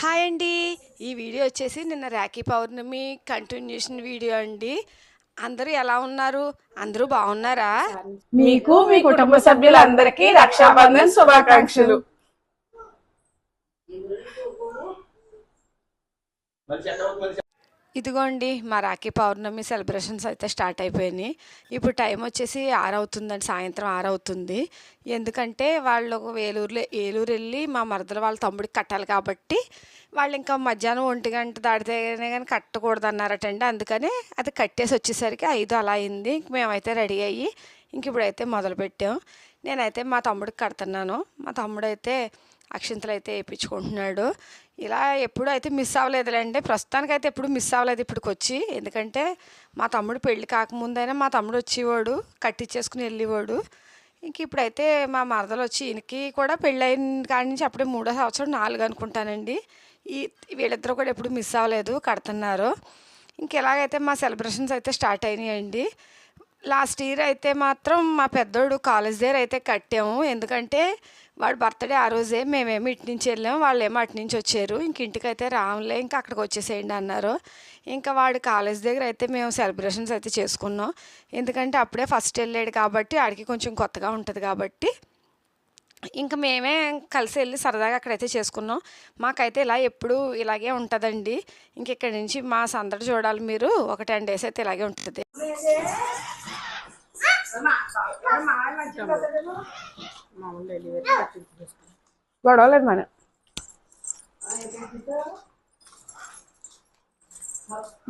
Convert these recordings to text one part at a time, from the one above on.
Hi అండి. ఈ video వచ్చేసి నిన్న రాఖీ పౌర్ణమి కంటిన్యూషన్ వీడియో అండి. అందరూ ఎలా ఉన్నారు? అందరూ బాగున్నారా? మీకు మీ కుటుంబ సభ్యులందరికీ రక్షాబంధన్ శుభాకాంక్షలు. ఇదిగోండి మా రాఖీ పౌర్ణమి సెలబ్రేషన్స్ అయితే స్టార్ట్ అయిపోయినాయి. ఇప్పుడు టైం వచ్చేసి ఆరవుతుందండి సాయంత్రం ఆరవుతుంది. ఎందుకంటే వాళ్ళు వేలూరులో ఏలూరు వెళ్ళి మా మరదలు వాళ్ళ తమ్ముడికి కట్టాలి కాబట్టి వాళ్ళు ఇంకా మధ్యాహ్నం ఒంటి గంట దాటితేనే కానీ కట్టకూడదు అన్నారటండి అందుకని అది కట్టేసి వచ్చేసరికి ఐదు అలా అయింది. ఇంక మేమైతే రెడీ అయ్యి ఇంక ఇప్పుడైతే మొదలుపెట్టాం. నేనైతే మా తమ్ముడికి కడుతున్నాను. మా తమ్ముడైతే అయితే అక్షింతలు అయితే వేయించుకుంటున్నాడు. ఇలా ఎప్పుడు అయితే మిస్ అవ్వలేదులేండి ప్రస్తుతానికి అయితే ఎప్పుడు మిస్ అవ్వలేదు ఇప్పటికి వచ్చి ఎందుకంటే మా తమ్ముడు పెళ్ళి కాకముందైనా మా తమ్ముడు వచ్చేవాడు కట్టించేసుకుని వెళ్ళేవాడు. ఇంక ఇప్పుడైతే మా మరదలు వచ్చి ఈయనకి కూడా పెళ్ళైన కాడి నుంచి అప్పుడే మూడో సంవత్సరం నాలుగు అనుకుంటానండి. ఈ వీళ్ళిద్దరూ కూడా ఎప్పుడు మిస్ అవ్వలేదు కడుతున్నారు. ఇంక ఎలాగైతే మా సెలబ్రేషన్స్ అయితే స్టార్ట్ అయినాయండి. లాస్ట్ ఇయర్ అయితే మాత్రం మా పెద్దోడు కాలేజ్ దగ్గర అయితే కట్టాము. ఎందుకంటే వాడు బర్త్డే ఆ రోజే మేమేమి ఇటు నుంచి వెళ్ళాము వాళ్ళు ఏమో అటు నుంచి వచ్చారు. ఇంక అయితే రాములే ఇంకా అక్కడికి వచ్చేసేయండి అన్నారు. ఇంకా వాడు కాలేజ్ దగ్గర అయితే మేము సెలబ్రేషన్స్ అయితే చేసుకున్నాం. ఎందుకంటే అప్పుడే ఫస్ట్ వెళ్ళాడు కాబట్టి ఆడికి కొంచెం కొత్తగా ఉంటుంది కాబట్టి. ఇంకా మేమే కలిసి వెళ్ళి సరదాగా అక్కడైతే చేసుకున్నాం. మాకైతే ఇలా ఎప్పుడు ఇలాగే ఉంటుందండి. ఇంక ఇక్కడి నుంచి మా సందడి చూడాలి మీరు. ఒక టెన్ డేస్ అయితే ఇలాగే ఉంటుంది. గొడవలేదు మన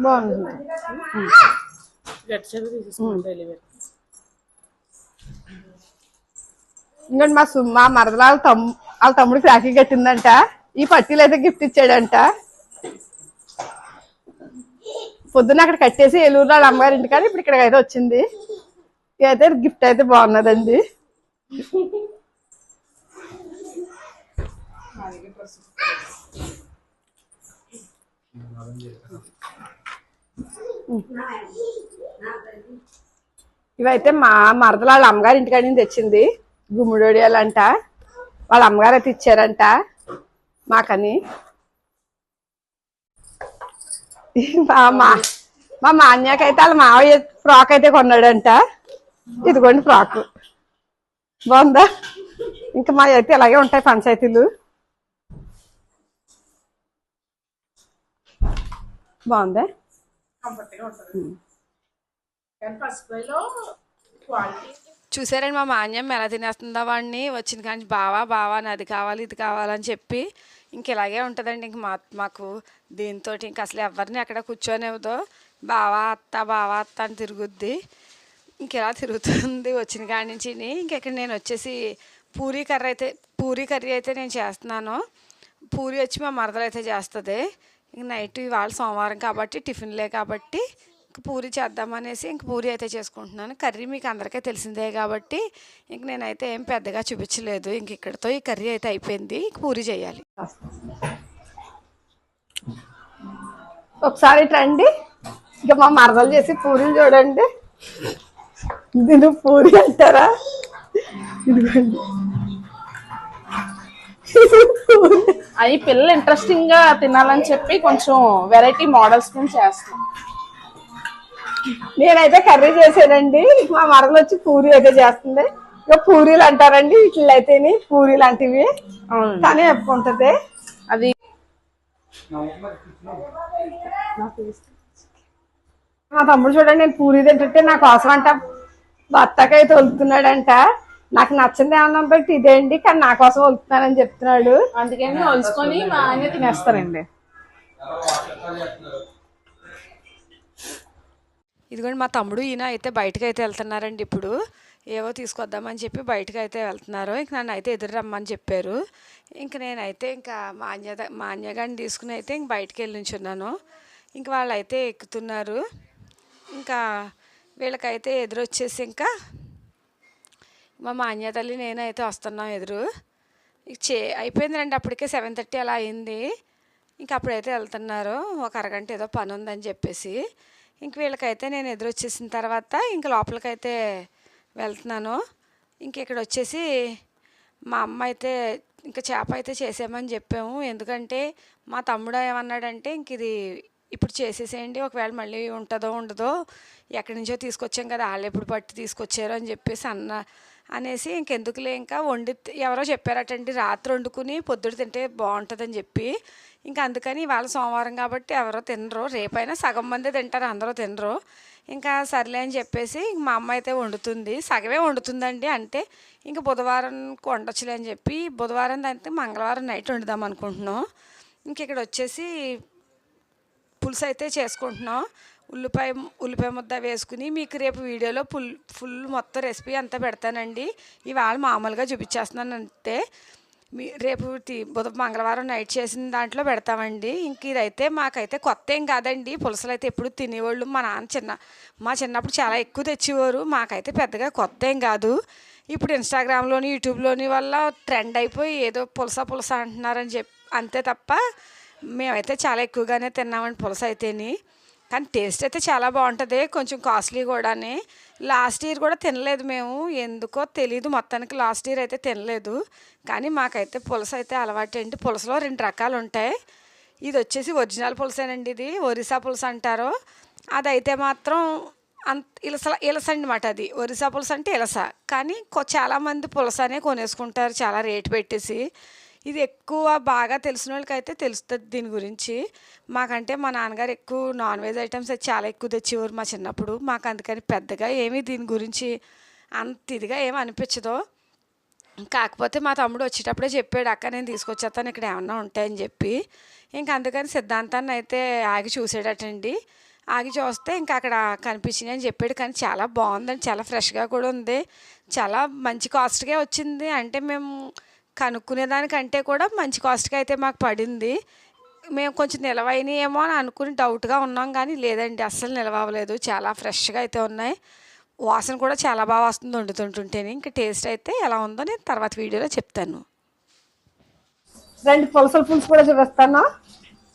బాగుంది ఇంకోటి మా సు మా మరదల వాళ్ళ తమ్ వాళ్ళ తమ్ముడు ఫ్రాకీ కట్టిందంట. ఈ పట్టీలు అయితే గిఫ్ట్ ఇచ్చాడంట. పొద్దున్న అక్కడ కట్టేసి ఏలూరు వాళ్ళ అమ్మగారి ఇంటికాడ ఇప్పుడు ఇక్కడికి అయితే వచ్చింది. అయితే గిఫ్ట్ అయితే బాగున్నదండి. ఇవైతే మా మరదల వాళ్ళ అమ్మగారి ఇంటికాడ నుంచి తెచ్చింది. గుమ్మిడోడియాలంట. వాళ్ళ అమ్మగారు అయితే ఇచ్చారంట మాకని. మా మా మా మాన్యాకైతే వాళ్ళ మావయ్య ఫ్రాక్ అయితే కొన్నాడంట. ఇదిగోండి ఫ్రాక్. బాగుందా? ఇంకా మా అయితే ఇలాగే ఉంటాయి పంచాయతీలు బాగుందా? చూసారండి మా మాన్యం ఎలా తినేస్తుందా వాడిని. వచ్చింది కానీ బావా బావా అది కావాలి ఇది కావాలని చెప్పి ఇంక ఇలాగే ఉంటుందండి. ఇంక మా మాకు దీంతో ఇంక అసలు ఎవరిని ఎక్కడ కూర్చోనివ్వదో. బావా అత్త బావా అత్త అని తిరుగుద్ది. ఇంకెలా తిరుగుతుంది వచ్చిన కాడి నుంచి ఇంకెక్కడ నేను వచ్చేసి పూరీ కర్రీ అయితే పూరీ కర్రీ అయితే నేను చేస్తున్నాను. పూరి వచ్చి మా మరదలు అయితే చేస్తుంది. ఇంక నైట్ ఇవాళ సోమవారం కాబట్టి టిఫిన్లే కాబట్టి ఇంక పూరి చేద్దామనేసి ఇంక పూరి అయితే చేసుకుంటున్నాను. కర్రీ మీకు అందరికీ తెలిసిందే కాబట్టి ఇంక నేనైతే ఏం పెద్దగా చూపించలేదు. ఇంక ఇక్కడితో ఈ కర్రీ అయితే అయిపోయింది. ఇంక పూరి చేయాలి. ఒకసారి రండి. ఇక మా మరదలు చేసి పూరీలు చూడండి. దీని పూరి అంటారా ఇదిగోండి. అవి పిల్లలు ఇంట్రెస్టింగ్గా తినాలని చెప్పి కొంచెం వెరైటీ మోడల్స్ కింద చేస్తాం. నేనైతే కర్రీ చేసానండి మా మరదలు వచ్చి పూరి అయితే చేస్తుంది. ఇక పూరీలు అంటారండి ఇట్లా అయితేని పూరి లాంటివి. కానీ చెప్పుకుంటది. అది మా తమ్ముడు చూడండి నేను పూరి తింటుంటే నా కోసం అంట. బత్తకాయ తొలుతున్నాడంట. నాకు నచ్చింది ఏమన్నా బట్టి ఇదేంటి? కానీ నా కోసం వలుతున్నానని చెప్తున్నాడు. అందుకని వలుచుకొని మా ఆయన తినేస్తారండి ఇదిగోండి మా తమ్ముడు ఈయన అయితే బయటకు అయితే వెళ్తున్నారండి ఇప్పుడు. ఏవో తీసుకొద్దామని చెప్పి బయటకు అయితే వెళ్తున్నారు. ఇంక నన్ను అయితే ఎదురు రమ్మని చెప్పారు. ఇంక నేనైతే ఇంకా మా అన్య మా అన్యగాన్ని తీసుకుని అయితే ఇంక బయటకు వెళ్ళి నుంచున్నాను. ఇంక వాళ్ళు అయితే ఎక్కుతున్నారు. ఇంకా వీళ్ళకైతే ఎదురు వచ్చేసి ఇంకా మా మాన్యతల్లి నేనైతే వస్తున్నాం ఎదురు. ఇక చే అయిపోయిందండి అప్పటికే సెవెన్ థర్టీ అలా అయింది. ఇంక అప్పుడైతే వెళ్తున్నారు. ఒక అరగంట ఏదో పని ఉందని చెప్పేసి. ఇంక వీళ్ళకైతే నేను ఎదురు వచ్చేసిన తర్వాత ఇంక లోపలికైతే వెళ్తున్నాను. ఇంక ఇక్కడ వచ్చేసి మా అమ్మ అయితే ఇంకా చేప అయితే చేసామని చెప్పాము. ఎందుకంటే మా తమ్ముడు ఏమన్నాడంటే ఇంక ఇది ఇప్పుడు చేసేసేయండి ఒకవేళ మళ్ళీ ఉంటుందో ఉండదో ఎక్కడి నుంచో తీసుకొచ్చాం కదా వాళ్ళు ఎప్పుడు పట్టి తీసుకొచ్చారు అని చెప్పేసి అన్న అనేసి ఇంకెందుకులే ఇంకా వండి ఎవరో చెప్పారటండి రాత్రి వండుకుని పొద్దుడు తింటే బాగుంటుందని చెప్పి ఇంకా అందుకని ఇవాళ సోమవారం కాబట్టి ఎవరో తినరు రేపైనా సగం మందే తింటారు అందరూ తినరు. ఇంకా సర్లే అని చెప్పేసి మా అమ్మ అయితే వండుతుంది సగమే వండుతుందండి అంటే ఇంకా బుధవారం వండొచ్చులే అని చెప్పి బుధవారం అయితే మంగళవారం నైట్ వండుదాం అనుకుంటున్నాం. ఇంక ఇక్కడ వచ్చేసి పులుసు అయితే చేసుకుంటున్నాం. ఉల్లిపాయ ఉల్లిపాయ ముద్ద వేసుకుని మీకు రేపు వీడియోలో ఫుల్ ఫుల్ మొత్తం రెసిపీ అంతా పెడతానండి. ఇవాళ మామూలుగా చూపించేస్తున్నాను అంతే. మీ రేపు బుధ మంగళవారం నైట్ చేసిన దాంట్లో పెడతామండి. ఇంక ఇదైతే మాకైతే కొత్త ఏం కాదండి. పులసలు అయితే ఎప్పుడు తినేవాళ్ళు మా నాన్న చిన్న మా చిన్నప్పుడు చాలా ఎక్కువ తెచ్చేవారు. మాకైతే పెద్దగా కొత్త ఏం కాదు. ఇప్పుడు ఇన్స్టాగ్రామ్లోని యూట్యూబ్లోని వల్ల ట్రెండ్ అయిపోయి ఏదో పులస పులస అంటున్నారని చెప్పి అంతే తప్ప మేమైతే చాలా ఎక్కువగానే తిన్నామండి పులస అయితేని. కానీ టేస్ట్ అయితే చాలా బాగుంటుంది. కొంచెం కాస్ట్లీ కూడానే. లాస్ట్ ఇయర్ కూడా తినలేదు మేము. ఎందుకో తెలియదు మొత్తానికి లాస్ట్ ఇయర్ అయితే తినలేదు. కానీ మాకైతే పులస అయితే అలవాటు ఏంటి పులసలో రెండు రకాలు ఉంటాయి. ఇది వచ్చేసి ఒరిజినల్ పులసేనండి ఇది. ఒరిస్సా పులస అంటారు. అదైతే మాత్రం అంత ఇలస ఇలస అనమాట అది. ఒరిస్సా పులస అంటే ఇలస. కానీ కొ- చాలామంది పులసనే కొనేసుకుంటారు. చాలా రేటు పెట్టేసి. ఇది ఎక్కువ బాగా తెలిసిన వాళ్ళకైతే తెలుస్తుంది దీని గురించి. మాకంటే మా నాన్నగారు ఎక్కువ నాన్ వెజ్ ఐటమ్స్ అయితే చాలా ఎక్కువ తెచ్చేవారు మా చిన్నప్పుడు. మాకు అందుకని పెద్దగా ఏమీ దీని గురించి అంత ఇదిగా ఏమి అనిపించదు. కాకపోతే మా తమ్ముడు వచ్చేటప్పుడే చెప్పాడు అక్క నేను తీసుకొచ్చేస్తాను ఇక్కడ ఏమన్నా ఉంటాయని చెప్పి. ఇంకా అందుకని సిద్ధాంతాన్ని అయితే ఆగి చూసాడటండి ఆగి చూస్తే ఇంకా అక్కడ కనిపించింది అని చెప్పాడు. కానీ చాలా బాగుందండి చాలా ఫ్రెష్గా కూడా ఉంది. చాలా మంచి కాస్ట్గా వచ్చింది. అంటే మేము కనుక్కునే దానికంటే కూడా మంచి కాస్ట్కి అయితే మాకు పడింది. మేము కొంచెం నిలవైనయేమో అని అనుకుని డౌట్గా ఉన్నాం కానీ లేదండి అస్సలు నిలవలేదు చాలా ఫ్రెష్గా అయితే ఉన్నాయి. వాసన కూడా చాలా బాగా వస్తుంది వండుతుంటుంటేనే. ఇంకా టేస్ట్ అయితే ఎలా ఉందో నేను తర్వాత వీడియోలో చెప్తాను. రెండు పులసల పులుసు కూడా చూపిస్తాను.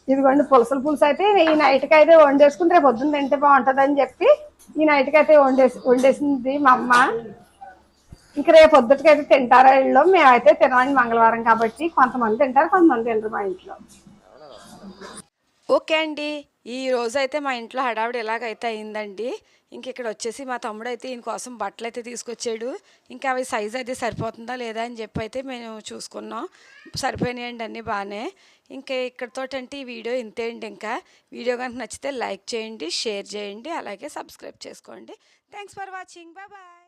ఇదిగోండి పులసల పులుసు అయితే ఈ నైట్కి అయితే వండేసుకుని రేపు పొద్దున్న తింటే బాగుంటుంది అని చెప్పి ఈ నైట్కి అయితే వండేసి వండేసింది మా అమ్మ. ఇంక రేపు పొద్దుటికి అయితే తింటారా ఇళ్ళు? మేమైతే తినమండి మంగళవారం కాబట్టి కొంతమంది తింటారు కొంతమంది తింటారు మా ఇంట్లో. ఓకే అండి. ఈ రోజు అయితే మా ఇంట్లో హడావిడి ఎలాగైతే అయిందండి ఇంక ఇక్కడ వచ్చేసి మా తమ్ముడు అయితే ఈయన కోసం బట్టలు అయితే తీసుకొచ్చాడు. ఇంకా అవి సైజ్ అయితే సరిపోతుందా లేదా అని చెప్పి అయితే మేము చూసుకున్నాం. సరిపోయినాయండి అన్నీ బాగానే. ఇంకా ఇక్కడతోటంటే ఈ వీడియో ఇంతే అండి ఇంకా. వీడియో కనుక నచ్చితే లైక్ చేయండి షేర్ చేయండి అలాగే సబ్స్క్రైబ్ చేసుకోండి. Thanks for watching bye